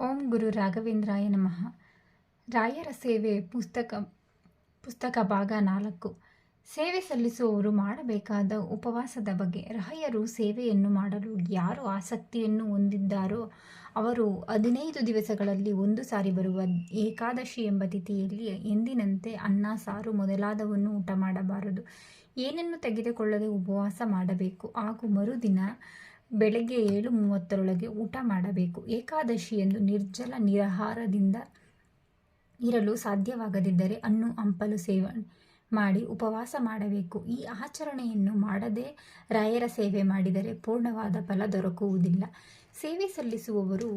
ಓಂ ಗುರು ರಾಘವೇಂದ್ರಾಯ ನಮಃ. ರಾಯರ ಸೇವೆ ಪುಸ್ತಕ ಪುಸ್ತಕ ಭಾಗ ನಾಲ್ಕು. ಸೇವೆ ಸಲ್ಲಿಸುವವರು ಮಾಡಬೇಕಾದ ಉಪವಾಸದ ಬಗ್ಗೆ. ರಾಯರು ಸೇವೆಯನ್ನು ಮಾಡಲು ಯಾರು ಆಸಕ್ತಿಯನ್ನು ಹೊಂದಿದ್ದಾರೋ ಅವರು ಹದಿನೈದು ದಿವಸಗಳಲ್ಲಿ ಒಂದು ಸಾರಿ ಬರುವ ಏಕಾದಶಿ ಎಂಬ ತಿಥಿಯಲ್ಲಿ ಎಂದಿನಂತೆ ಅನ್ನ, ಸಾರು ಮೊದಲಾದವನ್ನು ಊಟ ಮಾಡಬಾರದು. ಏನನ್ನು ತೆಗೆದುಕೊಳ್ಳದೆ ಉಪವಾಸ ಮಾಡಬೇಕು? ಹಾಗೂ ಮರುದಿನ ಬೆಳಗ್ಗೆ ಏಳು ಮೂವತ್ತರೊಳಗೆ ಊಟ ಮಾಡಬೇಕು. ಏಕಾದಶಿಯಂದು ನಿರ್ಜಲ ನಿರಾಹಾರದಿಂದ ಇರಲು ಸಾಧ್ಯವಾಗದಿದ್ದರೆ ಹಣ್ಣು ಹಂಪಲು ಸೇವನೆ ಮಾಡಿ ಉಪವಾಸ ಮಾಡಬೇಕು. ಈ ಆಚರಣೆಯನ್ನು ಮಾಡದೆ ರಾಯರ ಸೇವೆ ಮಾಡಿದರೆ ಪೂರ್ಣವಾದ ಫಲ ದೊರಕುವುದಿಲ್ಲ. ಸೇವೆ ಸಲ್ಲಿಸುವವರು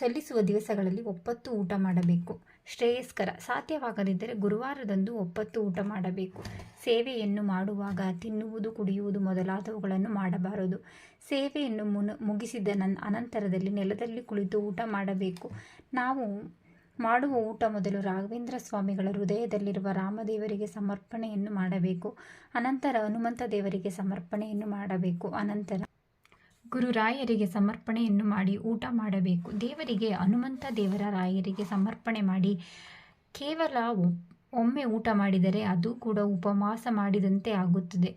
ಸಲ್ಲಿಸುವ ದಿವಸಗಳಲ್ಲಿ ಒಪ್ಪತ್ತು ಊಟ ಮಾಡಬೇಕು. ಶ್ರೇಯಸ್ಕರ. ಸಾಧ್ಯವಾಗದಿದ್ದರೆ ಗುರುವಾರದಂದು ಒಪ್ಪತ್ತು ಊಟ ಮಾಡಬೇಕು. ಸೇವೆಯನ್ನು ಮಾಡುವಾಗ ತಿನ್ನುವುದು, ಕುಡಿಯುವುದು ಮೊದಲಾದವುಗಳನ್ನು ಮಾಡಬಾರದು. ಸೇವೆಯನ್ನು ಮುನ, ಮುಗಿಸಿದ ನನ್, ಅನಂತರದಲ್ಲಿ ನೆಲದಲ್ಲಿ ಕುಳಿತು ಊಟ ಮಾಡಬೇಕು. ನಾವು ಮಾಡುವ ಊಟ ಮೊದಲು ರಾಘವೇಂದ್ರ ಸ್ವಾಮಿಗಳ ಹೃದಯದಲ್ಲಿರುವ ರಾಮದೇವರಿಗೆ ಸಮರ್ಪಣೆಯನ್ನು ಮಾಡಬೇಕು. ಅನಂತರ ಹನುಮಂತ ದೇವರಿಗೆ ಸಮರ್ಪಣೆಯನ್ನು ಮಾಡಬೇಕು. ಅನಂತರ ಗುರುರಾಯರಿಗೆ ಸಮರ್ಪಣೆಯನ್ನು ಮಾಡಿ ಊಟ ಮಾಡಬೇಕು. ದೇವರಿಗೆ ಹನುಮಂತ ದೇವರ ರಾಯರಿಗೆ ಸಮರ್ಪಣೆ ಮಾಡಿ. ಕೇವಲ ಒಮ್ಮೆ ಊಟ ಮಾಡಿದರೆ ಅದು ಕೂಡ ಉಪವಾಸ ಮಾಡಿದಂತೆ ಆಗುತ್ತದೆ.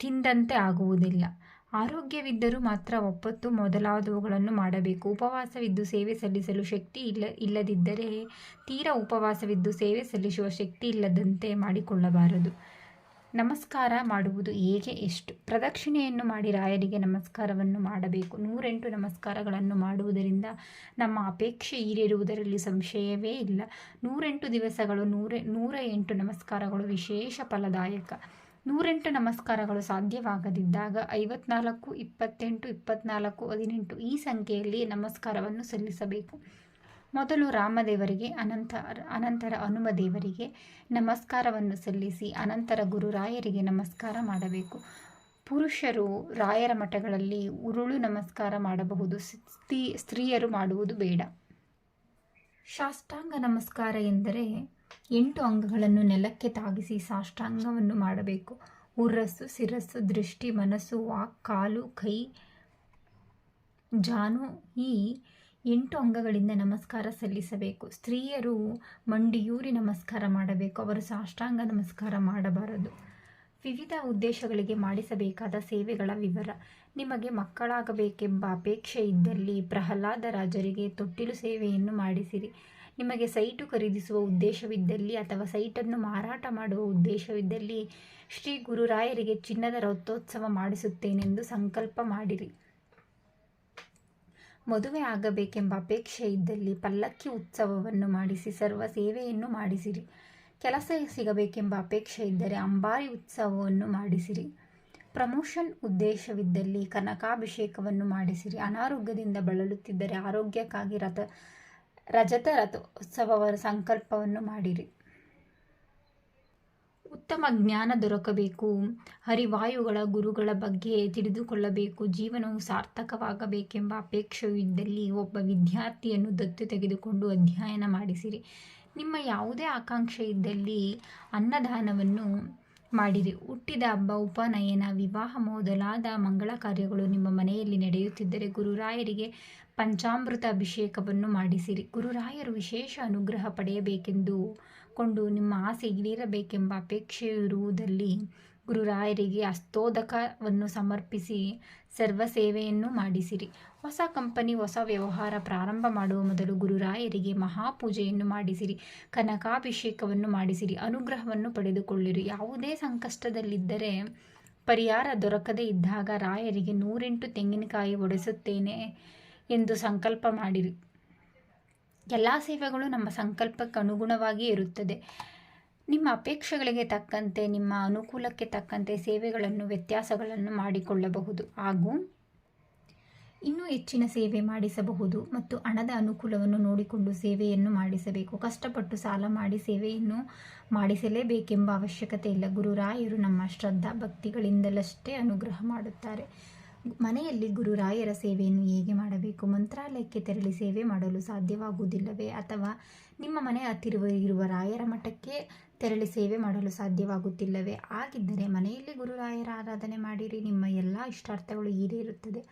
ತಿಂದಂತೆ ಆಗುವುದಿಲ್ಲ. ಆರೋಗ್ಯವಿದ್ದರೂ ಮಾತ್ರ ಒಪ್ಪತ್ತು ಮೊದಲಾದವುಗಳನ್ನು ಮಾಡಬೇಕು. ಉಪವಾಸವಿದ್ದು ಸೇವೆ ಸಲ್ಲಿಸಲು ಶಕ್ತಿ ಇಲ್ಲ, ಇಲ್ಲದಿದ್ದರೆ ತೀರಾ ಉಪವಾಸವಿದ್ದು ಸೇವೆ ಸಲ್ಲಿಸುವ ಶಕ್ತಿ ಇಲ್ಲದಂತೆ ಮಾಡಿಕೊಳ್ಳಬಾರದು. ನಮಸ್ಕಾರ ಮಾಡುವುದು ಹೇಗೆ ಎಷ್ಟು? ಪ್ರದಕ್ಷಿಣೆಯನ್ನು ಮಾಡಿ ರಾಯರಿಗೆ ನಮಸ್ಕಾರವನ್ನು ಮಾಡಬೇಕು. ನೂರೆಂಟು ನಮಸ್ಕಾರಗಳನ್ನು ಮಾಡುವುದರಿಂದ ನಮ್ಮ ಅಪೇಕ್ಷೆ ಈಡೇರುವುದರಲ್ಲಿ ಸಂಶಯವೇ ಇಲ್ಲ. ನೂರೆಂಟು ದಿವಸಗಳು, ನೂರ ನೂರ ಎಂಟು ನಮಸ್ಕಾರಗಳು ವಿಶೇಷ ಫಲದಾಯಕ. ನೂರೆಂಟು ನಮಸ್ಕಾರಗಳು ಸಾಧ್ಯವಾಗದಿದ್ದಾಗ ಐವತ್ನಾಲ್ಕು, ಇಪ್ಪತ್ತೆಂಟು, ಇಪ್ಪತ್ನಾಲ್ಕು, ಹದಿನೆಂಟು ಈ ಸಂಖ್ಯೆಯಲ್ಲಿ ನಮಸ್ಕಾರವನ್ನು ಸಲ್ಲಿಸಬೇಕು. ಮೊದಲು ರಾಮದೇವರಿಗೆ ಅನಂತರ ಅನಂತರ ಹನುಮದೇವರಿಗೆ ನಮಸ್ಕಾರವನ್ನು ಸಲ್ಲಿಸಿ ಅನಂತರ ಗುರುರಾಯರಿಗೆ ನಮಸ್ಕಾರ ಮಾಡಬೇಕು. ಪುರುಷರು ರಾಯರ ಮಠಗಳಲ್ಲಿ ಉರುಳು ನಮಸ್ಕಾರ ಮಾಡಬಹುದು. ಸ್ತ್ರೀ, ಸ್ತ್ರೀಯರು ಮಾಡುವುದು ಬೇಡ. ಸಾಷ್ಟಾಂಗ ನಮಸ್ಕಾರ ಎಂದರೆ ಎಂಟು ಅಂಗಗಳನ್ನು ನೆಲಕ್ಕೆ ತಾಗಿಸಿ ಸಾಷ್ಟಾಂಗವನ್ನು ಮಾಡಬೇಕು. ಉರ್ರಸ್ಸು ಶಿರಸ್ಸು ದೃಷ್ಟಿ, ಮನಸ್ಸು, ವಾಕ್, ಕಾಲು, ಕೈ, ಜಾನು ಈ ಎಂಟು ಅಂಗಗಳಿಂದ ನಮಸ್ಕಾರ ಸಲ್ಲಿಸಬೇಕು. ಸ್ತ್ರೀಯರು ಮಂಡಿಯೂರಿ ನಮಸ್ಕಾರ ಮಾಡಬೇಕು. ಅವರು ಸಾಷ್ಟಾಂಗ ನಮಸ್ಕಾರ ಮಾಡಬಾರದು. ವಿವಿಧ ಉದ್ದೇಶಗಳಿಗೆ ಮಾಡಿಸಬೇಕಾದ ಸೇವೆಗಳ ವಿವರ. ನಿಮಗೆ ಮಕ್ಕಳಾಗಬೇಕೆಂಬ ಅಪೇಕ್ಷೆ ಇದ್ದಲ್ಲಿ ಪ್ರಹ್ಲಾದ ರಾಜರಿಗೆ ತೊಟ್ಟಿಲು ಸೇವೆಯನ್ನು ಮಾಡಿಸಿರಿ. ನಿಮಗೆ ಸೈಟು ಖರೀದಿಸುವ ಉದ್ದೇಶವಿದ್ದಲ್ಲಿ ಅಥವಾ ಸೈಟನ್ನು ಮಾರಾಟ ಮಾಡುವ ಉದ್ದೇಶವಿದ್ದಲ್ಲಿ ಶ್ರೀ ಗುರುರಾಯರಿಗೆ ಚಿನ್ನದ ರಥೋತ್ಸವ ಮಾಡಿಸುತ್ತೇನೆಂದು ಸಂಕಲ್ಪ ಮಾಡಿರಿ. ಮದುವೆ ಆಗಬೇಕೆಂಬ ಅಪೇಕ್ಷೆ ಇದ್ದಲ್ಲಿ ಪಲ್ಲಕ್ಕಿ ಉತ್ಸವವನ್ನು ಮಾಡಿಸಿ ಸರ್ವ ಸೇವೆಯನ್ನು ಮಾಡಿಸಿರಿ. ಕೆಲಸ ಸಿಗಬೇಕೆಂಬ ಅಪೇಕ್ಷೆ ಇದ್ದರೆ ಅಂಬಾರಿ ಉತ್ಸವವನ್ನು ಮಾಡಿಸಿರಿ. ಪ್ರಮೋಷನ್ ಉದ್ದೇಶವಿದ್ದಲ್ಲಿ ಕನಕಾಭಿಷೇಕವನ್ನು ಮಾಡಿಸಿರಿ. ಅನಾರೋಗ್ಯದಿಂದ ಬಳಲುತ್ತಿದ್ದರೆ ಆರೋಗ್ಯಕ್ಕಾಗಿ ರಥ, ರಜತ ರಥೋತ್ಸವ ಸಂಕಲ್ಪವನ್ನು ಮಾಡಿರಿ. ಉತ್ತಮ ಜ್ಞಾನ ದೊರಕಬೇಕು. ಹರಿವಾಯುಗಳ ಗುರುಗಳ ಬಗ್ಗೆ ತಿಳಿದುಕೊಳ್ಳಬೇಕು. ಜೀವನವು ಸಾರ್ಥಕವಾಗಬೇಕೆಂಬ ಅಪೇಕ್ಷೆಯು ಇದ್ದಲ್ಲಿ ಒಬ್ಬ ವಿದ್ಯಾರ್ಥಿಯನ್ನು ದತ್ತು ತೆಗೆದುಕೊಂಡು ಅಧ್ಯಯನ ಮಾಡಿಸಿರಿ. ನಿಮ್ಮ ಯಾವುದೇ ಆಕಾಂಕ್ಷೆ ಇದ್ದಲ್ಲಿ ಅನ್ನದಾನವನ್ನು ಮಾಡಿರಿ. ಹುಟ್ಟಿದ ಹಬ್ಬ, ಉಪನಯನ, ವಿವಾಹ ಮೊದಲಾದ ಮಂಗಳ ಕಾರ್ಯಗಳು ನಿಮ್ಮ ಮನೆಯಲ್ಲಿ ನಡೆಯುತ್ತಿದ್ದರೆ ಗುರುರಾಯರಿಗೆ ಪಂಚಾಮೃತ ಅಭಿಷೇಕವನ್ನು ಮಾಡಿಸಿರಿ. ಗುರುರಾಯರು ವಿಶೇಷ ಅನುಗ್ರಹ ಪಡೆಯಬೇಕೆಂದು ಕೊಂಡು ನಿಮ್ಮ ಆಸೆ ಈಡೇರಬೇಕೆಂಬ ಅಪೇಕ್ಷೆಯಿರುವುದಲ್ಲಿ ಗುರುರಾಯರಿಗೆ ಅಸ್ತೋದಕವನ್ನು ಸಮರ್ಪಿಸಿ ಸರ್ವ ಸೇವೆಯನ್ನು ಮಾಡಿಸಿರಿ. ಹೊಸ ಕಂಪನಿ, ಹೊಸ ವ್ಯವಹಾರ ಪ್ರಾರಂಭ ಮಾಡುವ ಮೊದಲು ಗುರುರಾಯರಿಗೆ ಮಹಾಪೂಜೆಯನ್ನು ಮಾಡಿಸಿರಿ. ಕನಕಾಭಿಷೇಕವನ್ನು ಮಾಡಿಸಿರಿ. ಅನುಗ್ರಹವನ್ನು ಪಡೆದುಕೊಳ್ಳಿರಿ. ಯಾವುದೇ ಸಂಕಷ್ಟದಲ್ಲಿದ್ದರೆ ಪರಿಹಾರ ದೊರಕದೇ ಇದ್ದಾಗ ರಾಯರಿಗೆ ನೂರೆಂಟು ತೆಂಗಿನಕಾಯಿ ಒಡೆಸುತ್ತೇನೆ ಎಂದು ಸಂಕಲ್ಪ ಮಾಡಿರಿ. ಎಲ್ಲ ಸೇವೆಗಳು ನಮ್ಮ ಸಂಕಲ್ಪಕ್ಕೆ ಅನುಗುಣವಾಗಿ ಇರುತ್ತದೆ. ನಿಮ್ಮ ಅಪೇಕ್ಷೆಗಳಿಗೆ ತಕ್ಕಂತೆ, ನಿಮ್ಮ ಅನುಕೂಲಕ್ಕೆ ತಕ್ಕಂತೆ ಸೇವೆಗಳನ್ನು, ವ್ಯತ್ಯಾಸಗಳನ್ನು ಮಾಡಿಕೊಳ್ಳಬಹುದು ಹಾಗೂ ಇನ್ನೂ ಹೆಚ್ಚಿನ ಸೇವೆ ಮಾಡಿಸಬಹುದು ಮತ್ತು ಹಣದ ಅನುಕೂಲವನ್ನು ನೋಡಿಕೊಂಡು ಸೇವೆಯನ್ನು ಮಾಡಿಸಬೇಕು. ಕಷ್ಟಪಟ್ಟು ಸಾಲ ಮಾಡಿ ಸೇವೆಯನ್ನು ಮಾಡಿಸಲೇಬೇಕೆಂಬ ಅವಶ್ಯಕತೆ ಇಲ್ಲ. ಗುರುರಾಯರು ನಮ್ಮ ಶ್ರದ್ಧಾ ಭಕ್ತಿಗಳಿಂದಲಷ್ಟೇ ಅನುಗ್ರಹ ಮಾಡುತ್ತಾರೆ. ಮನೆಯಲ್ಲಿ ಗುರುರಾಯರ ಸೇವೆಯನ್ನು ಹೇಗೆ ಮಾಡಬೇಕು? ಮಂತ್ರಾಲಯಕ್ಕೆ ತೆರಳಿ ಸೇವೆ ಮಾಡಲು ಸಾಧ್ಯವಾಗುವುದಿಲ್ಲವೇ? ಅಥವಾ ನಿಮ್ಮ ಮನೆ ಹತ್ತಿರುವ ಇರುವ ರಾಯರ ಮಠಕ್ಕೆ ತೆರಳಿ ಸೇವೆ ಮಾಡಲು ಸಾಧ್ಯವಾಗುತ್ತಿಲ್ಲವೇ? ಆಗಿದ್ದರೆ ಮನೆಯಲ್ಲಿ ಗುರುರಾಯರ ಆರಾಧನೆ ಮಾಡಿರಿ. ನಿಮ್ಮ ಎಲ್ಲ ಇಷ್ಟಾರ್ಥಗಳು ಈಡೇರುತ್ತದೆ.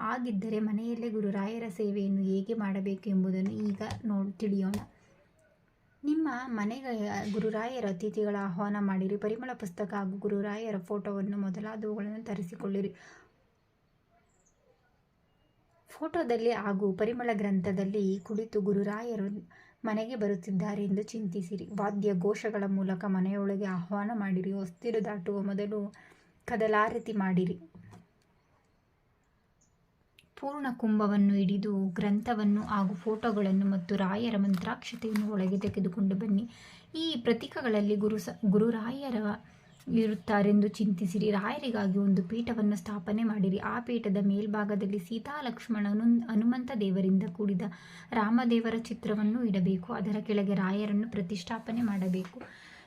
ಆಗಿದ್ದರೆ ಮನೆಯಲ್ಲೇ ಗುರುರಾಯರ ಸೇವೆಯನ್ನು ಹೇಗೆ ಮಾಡಬೇಕು ಎಂಬುದನ್ನು ಈಗ ನೋ ತಿಳಿಯೋಣ. ನಿಮ್ಮ ಮನೆಗೆ ಗುರುರಾಯರ ಅತಿಥಿಗಳ ಆಹ್ವಾನ ಮಾಡಿರಿ. ಪರಿಮಳ ಪುಸ್ತಕ ಹಾಗೂ ಗುರುರಾಯರ ಫೋಟೋವನ್ನು ಮೊದಲಾದವುಗಳನ್ನು ತರಿಸಿಕೊಳ್ಳಿರಿ ಫೋಟೋದಲ್ಲಿ ಹಾಗೂ ಪರಿಮಳ ಗ್ರಂಥದಲ್ಲಿ ಕುಳಿತು ಗುರುರಾಯರು ಮನೆಗೆ ಬರುತ್ತಿದ್ದಾರೆ ಎಂದು ಚಿಂತಿಸಿರಿ. ವಾದ್ಯ ಘೋಷಗಳ ಮೂಲಕ ಮನೆಯೊಳಗೆ ಆಹ್ವಾನ ಮಾಡಿರಿ. ಹೊಸ್ತಿರು ದಾಟುವ ಮೊದಲು ಕದಲಾರತಿ ಮಾಡಿರಿ. ಪೂರ್ಣ ಕುಂಭವನ್ನು ಹಿಡಿದು ಗ್ರಂಥವನ್ನು ಹಾಗೂ ಫೋಟೋಗಳನ್ನು ಮತ್ತು ರಾಯರ ಮಂತ್ರಾಕ್ಷತೆಯನ್ನು ಒಳಗೆ ತೆಗೆದುಕೊಂಡು ಬನ್ನಿ. ಈ ಪ್ರತೀಕಗಳಲ್ಲಿ ಗುರು ಸ, ಗುರುರಾಯರ ಇರುತ್ತಾರೆಂದು ಚಿಂತಿಸಿರಿ. ರಾಯರಿಗಾಗಿ ಒಂದು ಪೀಠವನ್ನು ಸ್ಥಾಪನೆ ಮಾಡಿರಿ. ಆ ಪೀಠದ ಮೇಲ್ಭಾಗದಲ್ಲಿ ಸೀತಾ ಲಕ್ಷ್ಮಣನು ಹನುಮಂತ ದೇವರಿಂದ ಕೂಡಿದ ರಾಮದೇವರ ಚಿತ್ರವನ್ನು ಇಡಬೇಕು. ಅದರ ಕೆಳಗೆ ರಾಯರನ್ನು ಪ್ರತಿಷ್ಠಾಪನೆ ಮಾಡಬೇಕು.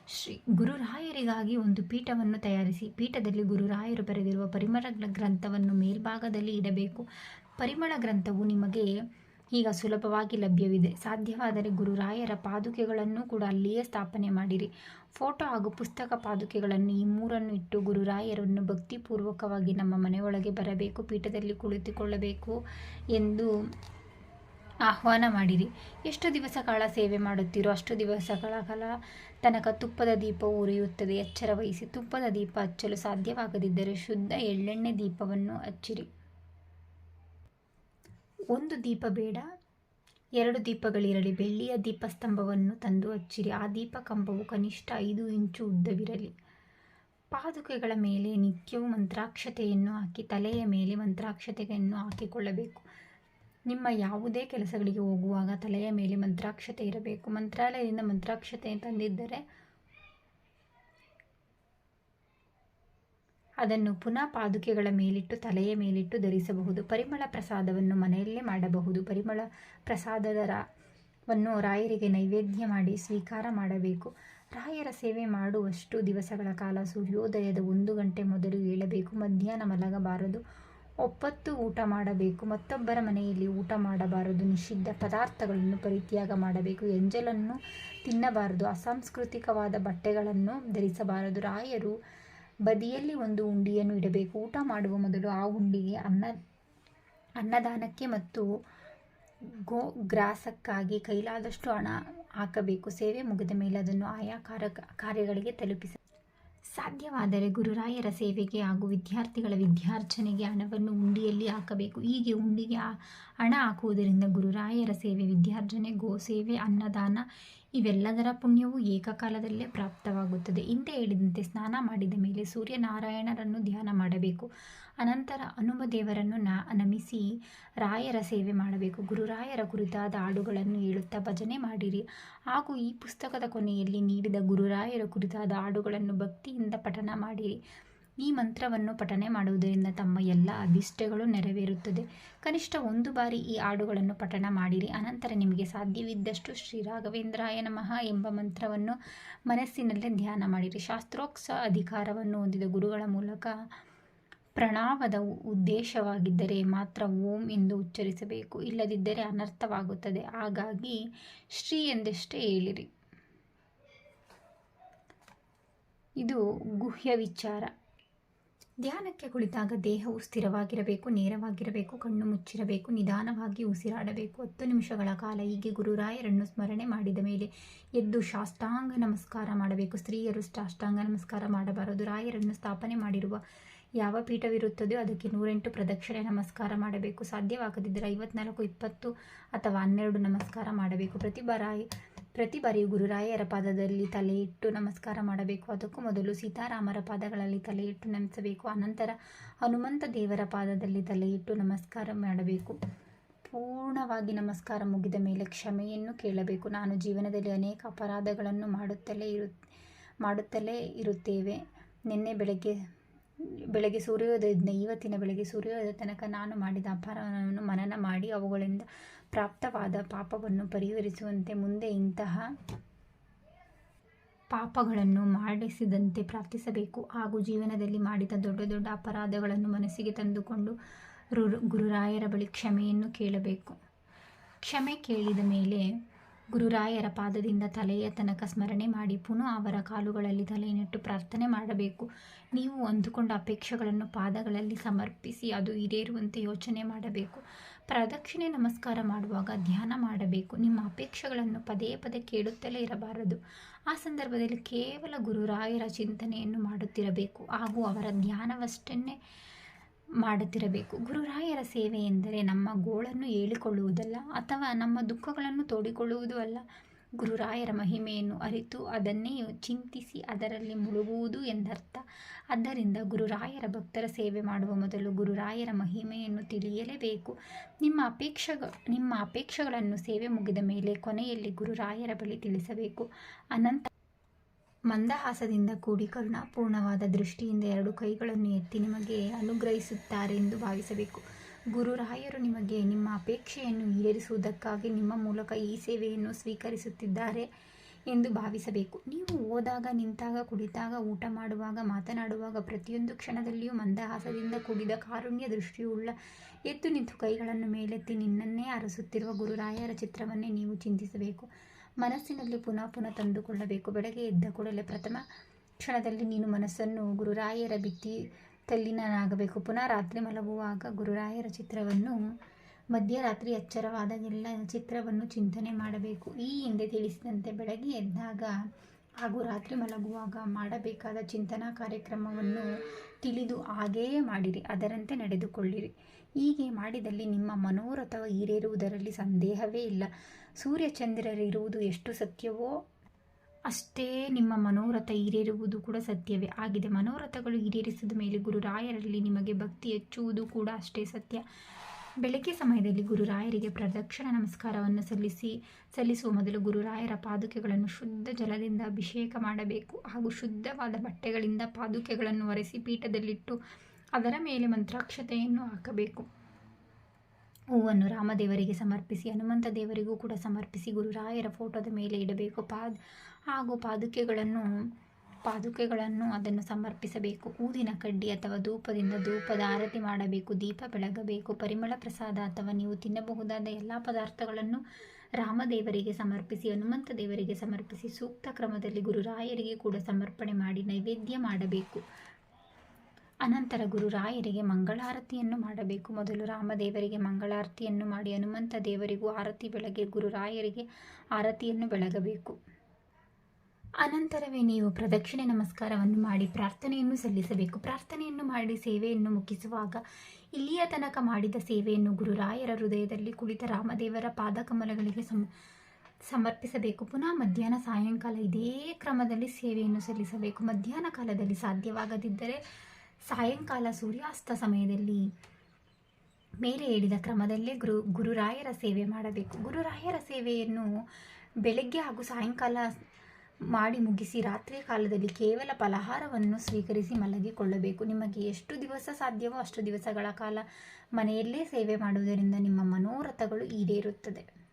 ಶ್ರೀ ಗುರುರಾಯರಿಗಾಗಿ ಒಂದು ಪೀಠವನ್ನು ತಯಾರಿಸಿ, ಪೀಠದಲ್ಲಿ ಗುರುರಾಯರು ಬರೆದಿರುವ ಪರಿಮಳ ಗ್ರಂಥವನ್ನು ಮೇಲ್ಭಾಗದಲ್ಲಿ ಇಡಬೇಕು. ಪರಿಮಳ ಗ್ರಂಥವು ನಿಮಗೆ ಈಗ ಸುಲಭವಾಗಿ ಲಭ್ಯವಿದೆ. ಸಾಧ್ಯವಾದರೆ ಗುರುರಾಯರ ಪಾದುಕೆಗಳನ್ನು ಕೂಡ ಅಲ್ಲಿಯೇ ಸ್ಥಾಪನೆ ಮಾಡಿರಿ. ಫೋಟೋ ಹಾಗೂ ಪುಸ್ತಕ ಪಾದುಕೆಗಳನ್ನು ಈ ಮೂರನ್ನು ಇಟ್ಟು ಗುರುರಾಯರನ್ನು ಭಕ್ತಿಪೂರ್ವಕವಾಗಿ ನಮ್ಮ ಮನೆಯೊಳಗೆ ಬರಬೇಕು, ಪೀಠದಲ್ಲಿ ಕುಳಿತುಕೊಳ್ಳಬೇಕು ಎಂದು ಆಹ್ವಾನ ಮಾಡಿರಿ. ಎಷ್ಟು ದಿವಸ ಕಾಲ ಸೇವೆ ಮಾಡುತ್ತೀರೋ ಅಷ್ಟು ದಿವಸಗಳ ಕಾಲ ತನಕ ತುಪ್ಪದ ದೀಪವು ಉರಿಯುತ್ತದೆ. ಎಚ್ಚರ ವಹಿಸಿ ತುಪ್ಪದ ದೀಪ ಹಚ್ಚಲು ಸಾಧ್ಯವಾಗದಿದ್ದರೆ ಶುದ್ಧ ಎಳ್ಳೆಣ್ಣೆ ದೀಪವನ್ನು ಹಚ್ಚಿರಿ. ಒಂದು ದೀಪ ಬೇಡ, ಎರಡು ದೀಪಗಳಿರಲಿ. ಬೆಳ್ಳಿಯ ದೀಪಸ್ತಂಭವನ್ನು ತಂದು ಹಚ್ಚಿರಿ. ಆ ದೀಪ ಕಂಬವು ಕನಿಷ್ಠ ಐದು ಇಂಚು ಉದ್ದವಿರಲಿ. ಪಾದುಕೆಗಳ ಮೇಲೆ ನಿತ್ಯವೂ ಮಂತ್ರಾಕ್ಷತೆಯನ್ನು ಹಾಕಿ, ತಲೆಯ ಮೇಲೆ ಮಂತ್ರಾಕ್ಷತೆಯನ್ನು ಹಾಕಿಕೊಳ್ಳಬೇಕು. ನಿಮ್ಮ ಯಾವುದೇ ಕೆಲಸಗಳಿಗೆ ಹೋಗುವಾಗ ತಲೆಯ ಮೇಲೆ ಮಂತ್ರಾಕ್ಷತೆ ಇರಬೇಕು. ಮಂತ್ರಾಲಯದಿಂದ ಮಂತ್ರಾಕ್ಷತೆ ತಂದಿದ್ದರೆ ಅದನ್ನು ಪುನಃ ಪಾದುಕೆಗಳ ಮೇಲಿಟ್ಟು ತಲೆಯ ಮೇಲಿಟ್ಟು ಧರಿಸಬಹುದು. ಪರಿಮಳ ಪ್ರಸಾದವನ್ನು ಮನೆಯಲ್ಲೇ ಮಾಡಬಹುದು. ಪರಿಮಳ ಪ್ರಸಾದದ ವನ್ನು ರಾಯರಿಗೆ ನೈವೇದ್ಯ ಮಾಡಿ ಸ್ವೀಕಾರ ಮಾಡಬೇಕು. ರಾಯರ ಸೇವೆ ಮಾಡುವಷ್ಟು ದಿವಸಗಳ ಕಾಲ ಸೂರ್ಯೋದಯದ ಒಂದು ಗಂಟೆ ಮೊದಲು ಏಳಬೇಕು. ಮಧ್ಯಾಹ್ನ ಮಲಗಬಾರದು. ಒಪ್ಪತ್ತು ಊಟ ಮಾಡಬೇಕು. ಮತ್ತೊಬ್ಬರ ಮನೆಯಲ್ಲಿ ಊಟ ಮಾಡಬಾರದು. ನಿಷಿದ್ಧ ಪದಾರ್ಥಗಳನ್ನು ಪರಿತ್ಯಾಗ ಮಾಡಬೇಕು. ಎಂಜಲನ್ನು ತಿನ್ನಬಾರದು. ಅಸಾಂಸ್ಕೃತಿಕವಾದ ಬಟ್ಟೆಗಳನ್ನು ಧರಿಸಬಾರದು. ರಾಯರು ಬದಿಯಲ್ಲಿ ಒಂದು ಉಂಡಿಯನ್ನು ಇಡಬೇಕು. ಊಟ ಮಾಡುವ ಮೊದಲು ಆ ಉಂಡಿಗೆ ಅನ್ನ, ಅನ್ನದಾನಕ್ಕೆ ಮತ್ತು ಗೋ, ಗ್ರಾಸಕ್ಕಾಗಿ ಕೈಲಾದಷ್ಟು ಹಣ ಹಾಕಬೇಕು. ಸೇವೆ ಮುಗಿದ ಮೇಲೆ ಅದನ್ನು ಆಯಾ ಕಾರ ಕಾರ್ಯಗಳಿಗೆ ತಲುಪಿಸ. ಸಾಧ್ಯವಾದರೆ ಗುರುರಾಯರ ಸೇವೆಗೆ ಹಾಗೂ ವಿದ್ಯಾರ್ಥಿಗಳ ವಿದ್ಯಾರ್ಜನೆಗೆ ಹಣವನ್ನು ಉಂಡಿಯಲ್ಲಿ ಹಾಕಬೇಕು. ಹೀಗೆ ಉಂಡಿಗೆ ಹಣ ಹಾಕುವುದರಿಂದ ಗುರುರಾಯರ ಸೇವೆ ವಿದ್ಯಾರ್ಜನೆ ಗೋ ಸೇವೆ, ಅನ್ನದಾನ ಇವೆಲ್ಲದರ ಪುಣ್ಯವು ಏಕಕಾಲದಲ್ಲೇ ಪ್ರಾಪ್ತವಾಗುತ್ತದೆ. ಹಿಂದೆ ಹೇಳಿದಂತೆ ಸ್ನಾನ ಮಾಡಿದ ಮೇಲೆ ಸೂರ್ಯನಾರಾಯಣರನ್ನು ಧ್ಯಾನ ಮಾಡಬೇಕು. ಅನಂತರ ಹನುಮದೇವರನ್ನು ನ ನಮಿಸಿ ರಾಯರ ಸೇವೆ ಮಾಡಬೇಕು. ಗುರುರಾಯರ ಕುರಿತಾದ ಹಾಡುಗಳನ್ನು ಹೇಳುತ್ತಾ ಭಜನೆ ಮಾಡಿರಿ. ಹಾಗೂ ಈ ಪುಸ್ತಕದ ಕೊನೆಯಲ್ಲಿ ನೀಡಿದ ಗುರುರಾಯರ ಕುರಿತಾದ ಹಾಡುಗಳನ್ನು ಭಕ್ತಿಯಿಂದ ಪಠನ ಮಾಡಿರಿ. ಈ ಮಂತ್ರವನ್ನು ಪಠನೆ ಮಾಡುವುದರಿಂದ ತಮ್ಮ ಎಲ್ಲ ಅಭಿಷ್ಟಗಳು ನೆರವೇರುತ್ತದೆ. ಕನಿಷ್ಠ ಒಂದು ಬಾರಿ ಈ ಹಾಡುಗಳನ್ನು ಪಠಣ ಮಾಡಿರಿ, ಅನಂತರ ನಿಮಗೆ ಸಾಧ್ಯವಿದ್ದಷ್ಟು ಶ್ರೀ ರಾಘವೇಂದ್ರಾಯ ನಮಃ ಎಂಬ ಮಂತ್ರವನ್ನು ಮನಸ್ಸಿನಲ್ಲೇ ಧ್ಯಾನ ಮಾಡಿರಿ. ಶಾಸ್ತ್ರೋಕ್ಸ ಅಧಿಕಾರವನ್ನು ಹೊಂದಿದ ಗುರುಗಳ ಮೂಲಕ ಪ್ರಣಾಮದ ಉದ್ದೇಶವಾಗಿದ್ದರೆ ಮಾತ್ರ ಓಂ ಎಂದು ಉಚ್ಚರಿಸಬೇಕು, ಇಲ್ಲದಿದ್ದರೆ ಅನರ್ಥವಾಗುತ್ತದೆ. ಹಾಗಾಗಿ ಶ್ರೀ ಎಂದಷ್ಟೇ ಹೇಳಿರಿ. ಇದು ಗುಹ್ಯ ವಿಚಾರ. ಧ್ಯಾನಕ್ಕೆ ಕುಳಿತಾಗ ದೇಹವು ಸ್ಥಿರವಾಗಿರಬೇಕು, ನೇರವಾಗಿರಬೇಕು, ಕಣ್ಣು ಮುಚ್ಚಿರಬೇಕು, ನಿಧಾನವಾಗಿ ಉಸಿರಾಡಬೇಕು. ಹತ್ತು ನಿಮಿಷಗಳ ಕಾಲ ಹೀಗೆ ಗುರುರಾಯರನ್ನು ಸ್ಮರಣೆ ಮಾಡಿದ ಮೇಲೆ ಎದ್ದು ಶಾಷ್ಟಾಂಗ ನಮಸ್ಕಾರ ಮಾಡಬೇಕು. ಸ್ತ್ರೀಯರು ಸಾಷ್ಟಾಂಗ ನಮಸ್ಕಾರ ಮಾಡಬಾರದು. ರಾಯರನ್ನು ಸ್ಥಾಪನೆ ಮಾಡಿರುವ ಯಾವ ಪೀಠವಿರುತ್ತದೆಯೋ ಅದಕ್ಕೆ ನೂರೆಂಟು ಪ್ರದಕ್ಷಿಣೆ ನಮಸ್ಕಾರ ಮಾಡಬೇಕು. ಸಾಧ್ಯವಾಗದಿದ್ದರೆ ಐವತ್ನಾಲ್ಕು, ಇಪ್ಪತ್ತು ಅಥವಾ ಹನ್ನೆರಡು ನಮಸ್ಕಾರ ಮಾಡಬೇಕು. ಪ್ರತಿ ಬಾರಿ ಪ್ರತಿ ಬಾರಿಯೂ ಗುರುರಾಯರ ಪಾದದಲ್ಲಿ ತಲೆ ಇಟ್ಟು ನಮಸ್ಕಾರ ಮಾಡಬೇಕು. ಅದಕ್ಕೂ ಮೊದಲು ಸೀತಾರಾಮರ ಪಾದಗಳಲ್ಲಿ ತಲೆ ಇಟ್ಟು ನಮಿಸಬೇಕು ಅನಂತರ ಹನುಮಂತ ದೇವರ ಪಾದದಲ್ಲಿ ತಲೆ ಇಟ್ಟು ನಮಸ್ಕಾರ ಮಾಡಬೇಕು. ಪೂರ್ಣವಾಗಿ ನಮಸ್ಕಾರ ಮುಗಿದ ಮೇಲೆ ಕ್ಷಮೆಯನ್ನು ಕೇಳಬೇಕು. ನಾನು ಜೀವನದಲ್ಲಿ ಅನೇಕ ಅಪರಾಧಗಳನ್ನು ಮಾಡುತ್ತಲೇ ಇರು, ಮಾಡುತ್ತಲೇ ಇರುತ್ತೇವೆ. ನಿನ್ನೆ ಬೆಳಗ್ಗೆ ಬೆಳಗ್ಗೆ ಸೂರ್ಯೋದಯದಿಂದ ಇವತ್ತಿನ ಬೆಳಗ್ಗೆ ಸೂರ್ಯೋದಯ ತನಕ ನಾನು ಮಾಡಿದ ಅಪರಾಧವನ್ನು ಮನನ ಮಾಡಿ ಅವುಗಳಿಂದ ಪ್ರಾಪ್ತವಾದ ಪಾಪವನ್ನು ಪರಿಹರಿಸುವಂತೆ ಮುಂದೆ ಇಂತಹ ಪಾಪಗಳನ್ನು ಮಾಡಿಸಿದಂತೆ ಪ್ರಾರ್ಥಿಸಬೇಕು. ಹಾಗೂ ಜೀವನದಲ್ಲಿ ಮಾಡಿದ ದೊಡ್ಡ ದೊಡ್ಡ ಅಪರಾಧಗಳನ್ನು ಮನಸ್ಸಿಗೆ ತಂದುಕೊಂಡು ಗುರುರಾಯರ ಬಳಿ ಕ್ಷಮೆಯನ್ನು ಕೇಳಬೇಕು. ಕ್ಷಮೆ ಕೇಳಿದ ಮೇಲೆ ಗುರುರಾಯರ ಪಾದದಿಂದ ತಲೆಯ ತನಕ ಸ್ಮರಣೆ ಮಾಡಿ ಪುನಃ ಅವರ ಕಾಲುಗಳಲ್ಲಿ ತಲೆಯನ್ನಿಟ್ಟು ಪ್ರಾರ್ಥನೆ ಮಾಡಬೇಕು. ನೀವು ಅಂದುಕೊಂಡ ಅಪೇಕ್ಷೆಗಳನ್ನು ಪಾದಗಳಲ್ಲಿ ಸಮರ್ಪಿಸಿ ಅದು ಈಡೇರುವಂತೆ ಯೋಚನೆ ಮಾಡಬೇಕು. ಪ್ರದಕ್ಷಿಣೆ ನಮಸ್ಕಾರ ಮಾಡುವಾಗ ಧ್ಯಾನ ಮಾಡಬೇಕು. ನಿಮ್ಮ ಅಪೇಕ್ಷೆಗಳನ್ನು ಪದೇ ಪದೇ ಕೇಳುತ್ತಲೇ ಇರಬಾರದು. ಆ ಸಂದರ್ಭದಲ್ಲಿ ಕೇವಲ ಗುರುರಾಯರ ಚಿಂತನೆಯನ್ನು ಮಾಡುತ್ತಿರಬೇಕು. ಹಾಗೂ ಅವರ ಧ್ಯಾನವಷ್ಟನ್ನೇ ಮಾಡುತ್ತಿರಬೇಕು. ಗುರುರಾಯರ ಸೇವೆ ಎಂದರೆ ನಮ್ಮ ಗೋಳನ್ನು ಹೇಳಿಕೊಳ್ಳುವುದಲ್ಲ, ಅಥವಾ ನಮ್ಮ ದುಃಖಗಳನ್ನು ತೋಡಿಕೊಳ್ಳುವುದೂ ಅಲ್ಲ. ಗುರುರಾಯರ ಮಹಿಮೆಯನ್ನು ಅರಿತು ಅದನ್ನೇ ಚಿಂತಿಸಿ ಅದರಲ್ಲಿ ಮುಳುಗುವುದು ಎಂದರ್ಥ. ಆದ್ದರಿಂದ ಗುರುರಾಯರ ಭಕ್ತರ ಸೇವೆ ಮಾಡುವ ಮೊದಲು ಗುರುರಾಯರ ಮಹಿಮೆಯನ್ನು ತಿಳಿಯಲೇಬೇಕು. ನಿಮ್ಮ ಅಪೇಕ್ಷ ನಿಮ್ಮ ಅಪೇಕ್ಷೆಗಳನ್ನು ಸೇವೆ ಮುಗಿದ ಮೇಲೆ ಕೊನೆಯಲ್ಲಿ ಗುರುರಾಯರ ಬಳಿ ತಿಳಿಸಬೇಕು. ಅನಂತ ಮಂದಹಾಸದಿಂದ ಕೂಡಿ ಕರುಣಾಪೂರ್ಣವಾದ ದೃಷ್ಟಿಯಿಂದ ಎರಡು ಕೈಗಳನ್ನು ಎತ್ತಿ ನಿಮಗೆ ಅನುಗ್ರಹಿಸುತ್ತಾರೆ ಎಂದು ಭಾವಿಸಬೇಕು. ಗುರುರಾಯರು ನಿಮಗೆ ನಿಮ್ಮ ಅಪೇಕ್ಷೆಯನ್ನು ಈಡೇರಿಸುವುದಕ್ಕಾಗಿ ನಿಮ್ಮ ಮೂಲಕ ಈ ಸೇವೆಯನ್ನು ಸ್ವೀಕರಿಸುತ್ತಿದ್ದಾರೆ ಎಂದು ಭಾವಿಸಬೇಕು. ನೀವು ಓದಾಗ, ನಿಂತಾಗ, ಕುಳಿತಾಗ, ಊಟ ಮಾಡುವಾಗ, ಮಾತನಾಡುವಾಗ ಪ್ರತಿಯೊಂದು ಕ್ಷಣದಲ್ಲಿಯೂ ಮಂದಹಾಸದಿಂದ ಕೂಡಿದ ಕಾರುಣ್ಯ ದೃಷ್ಟಿಯುಳ್ಳ ಎದ್ದು ನಿಂತು ಕೈಗಳನ್ನು ಮೇಲೆತ್ತಿ ನಿನ್ನನ್ನೇ ಅರಸುತ್ತಿರುವ ಗುರುರಾಯರ ಚಿತ್ರವನ್ನೇ ನೀವು ಚಿಂತಿಸಬೇಕು. ಮನಸ್ಸಿನಲ್ಲಿ ಪುನಃ ಪುನಃ ತಂದುಕೊಳ್ಳಬೇಕು. ಬೆಳಗ್ಗೆ ಎದ್ದ ಕೂಡಲೇ ಪ್ರಥಮ ಕ್ಷಣದಲ್ಲಿ ನೀನು ಮನಸ್ಸನ್ನು ಗುರುರಾಯರ ಬಿತ್ತಿ ತಲ್ಲಿನಾಗಬೇಕು ಪುನಃ ರಾತ್ರಿ ಮಲಗುವಾಗ ಗುರುರಾಯರ ಚಿತ್ರವನ್ನು, ಮಧ್ಯರಾತ್ರಿ ಎಚ್ಚರವಾದಾಗೆಲ್ಲ ಚಿತ್ರವನ್ನು ಚಿಂತನೆ ಮಾಡಬೇಕು. ಈ ಹಿಂದೆ ತಿಳಿಸಿದಂತೆ ಬೆಳಗ್ಗೆ ಎದ್ದಾಗ ಹಾಗೂ ರಾತ್ರಿ ಮಲಗುವಾಗ ಮಾಡಬೇಕಾದ ಚಿಂತನಾ ಕಾರ್ಯಕ್ರಮವನ್ನು ತಿಳಿದು ಹಾಗೆಯೇ ಮಾಡಿರಿ, ಅದರಂತೆ ನಡೆದುಕೊಳ್ಳಿರಿ. ಹೀಗೆ ಮಾಡಿದಲ್ಲಿ ನಿಮ್ಮ ಮನೋರಥವ ಈಡೇರುವುದರಲ್ಲಿ ಸಂದೇಹವೇ ಇಲ್ಲ. ಸೂರ್ಯಚಂದ್ರರಿರುವುದು ಎಷ್ಟು ಸತ್ಯವೋ ಅಷ್ಟೇ ನಿಮ್ಮ ಮನೋರಥ ಈಡೇರುವುದು ಕೂಡ ಸತ್ಯವೇ ಆಗಿದೆ. ಮನೋರಥಗಳು ಈಡೇರಿಸಿದ ಮೇಲೆ ಗುರುರಾಯರಲ್ಲಿ ನಿಮಗೆ ಭಕ್ತಿ ಹೆಚ್ಚುವುದು ಕೂಡ ಅಷ್ಟೇ ಸತ್ಯ. ಬೆಳಗ್ಗೆ ಸಮಯದಲ್ಲಿ ಗುರುರಾಯರಿಗೆ ಪ್ರದಕ್ಷಿಣ ನಮಸ್ಕಾರವನ್ನು ಸಲ್ಲಿಸಿ, ಸಲ್ಲಿಸುವ ಮೊದಲು ಗುರುರಾಯರ ಪಾದುಕೆಗಳನ್ನು ಶುದ್ಧ ಜಲದಿಂದ ಅಭಿಷೇಕ ಮಾಡಬೇಕು. ಹಾಗೂ ಶುದ್ಧವಾದ ಬಟ್ಟೆಗಳಿಂದ ಪಾದುಕೆಗಳನ್ನು ಒರೆಸಿ ಪೀಠದಲ್ಲಿಟ್ಟು ಅದರ ಮೇಲೆ ಮಂತ್ರಾಕ್ಷತೆಯನ್ನು ಹಾಕಬೇಕು. ಹೂವನ್ನು ರಾಮದೇವರಿಗೆ ಸಮರ್ಪಿಸಿ, ಹನುಮಂತ ದೇವರಿಗೂ ಕೂಡ ಸಮರ್ಪಿಸಿ ಗುರುರಾಯರ ಫೋಟೋದ ಮೇಲೆ ಇಡಬೇಕು. ಪಾದ್ ಹಾಗೂ ಪಾದುಕೆಗಳನ್ನು ಪಾದುಕೆಗಳನ್ನು ಅದನ್ನು ಸಮರ್ಪಿಸಬೇಕು. ಊದಿನ ಕಡ್ಡಿ ಅಥವಾ ಧೂಪದಿಂದ ಧೂಪದ ಆರತಿ ಮಾಡಬೇಕು. ದೀಪ ಬೆಳಗಬೇಕು. ಪರಿಮಳ ಪ್ರಸಾದ ಅಥವಾ ನೀವು ತಿನ್ನಬಹುದಾದ ಎಲ್ಲ ಪದಾರ್ಥಗಳನ್ನು ರಾಮದೇವರಿಗೆ ಸಮರ್ಪಿಸಿ, ಹನುಮಂತ ದೇವರಿಗೆ ಸಮರ್ಪಿಸಿ, ಸೂಕ್ತ ಕ್ರಮದಲ್ಲಿ ಗುರುರಾಯರಿಗೆ ಕೂಡ ಸಮರ್ಪಣೆ ಮಾಡಿ ನೈವೇದ್ಯ ಮಾಡಬೇಕು. ಅನಂತರ ಗುರುರಾಯರಿಗೆ ಮಂಗಳಾರತಿಯನ್ನು ಮಾಡಬೇಕು. ಮೊದಲು ರಾಮದೇವರಿಗೆ ಮಂಗಳಾರತಿಯನ್ನು ಮಾಡಿ, ಹನುಮಂತ ದೇವರಿಗೂ ಆರತಿ ಬೆಳಗ್ಗೆ ಗುರುರಾಯರಿಗೆ ಆರತಿಯನ್ನು ಬೆಳಗಬೇಕು. ಅನಂತರವೇ ನೀವು ಪ್ರದಕ್ಷಿಣೆ ನಮಸ್ಕಾರವನ್ನು ಮಾಡಿ ಪ್ರಾರ್ಥನೆಯನ್ನು ಸಲ್ಲಿಸಬೇಕು. ಪ್ರಾರ್ಥನೆಯನ್ನು ಮಾಡಿ ಸೇವೆಯನ್ನು ಮುಗಿಸುವಾಗ ಇಲ್ಲಿಯ ತನಕ ಮಾಡಿದ ಸೇವೆಯನ್ನು ಗುರುರಾಯರ ಹೃದಯದಲ್ಲಿ ಕುಳಿತ ರಾಮದೇವರ ಪಾದಕಮಲಗಳಿಗೆ ಸಮ, ಸಮರ್ಪಿಸಬೇಕು. ಪುನಃ ಮಧ್ಯಾಹ್ನ ಸಾಯಂಕಾಲ ಇದೇ ಕ್ರಮದಲ್ಲಿ ಸೇವೆಯನ್ನು ಸಲ್ಲಿಸಬೇಕು. ಮಧ್ಯಾಹ್ನ ಕಾಲದಲ್ಲಿ ಸಾಧ್ಯವಾಗದಿದ್ದರೆ ಸಾಯಂಕಾಲ ಸೂರ್ಯಾಸ್ತ ಸಮಯದಲ್ಲಿ ಮೇಲೆ ಹೇಳಿದ ಕ್ರಮದಲ್ಲೇ ಗುರು, ಗುರುರಾಯರ ಸೇವೆ ಮಾಡಬೇಕು. ಗುರುರಾಯರ ಸೇವೆಯನ್ನು ಬೆಳಗ್ಗೆ ಹಾಗೂ ಸಾಯಂಕಾಲ ಮಾಡಿ ಮುಗಿಸಿ ರಾತ್ರಿ ಕಾಲದಲ್ಲಿ ಕೇವಲ ಫಲಹಾರವನ್ನು ಸ್ವೀಕರಿಸಿ ಮಲಗಿಕೊಳ್ಳಬೇಕು. ನಿಮಗೆ ಎಷ್ಟು ದಿವಸ ಸಾಧ್ಯವೋ ಅಷ್ಟು ದಿವಸಗಳ ಕಾಲ ಮನೆಯಲ್ಲೇ ಸೇವೆ ಮಾಡುವುದರಿಂದ ನಿಮ್ಮ ಮನೋರಥಗಳು ಈಡೇರುತ್ತದೆ.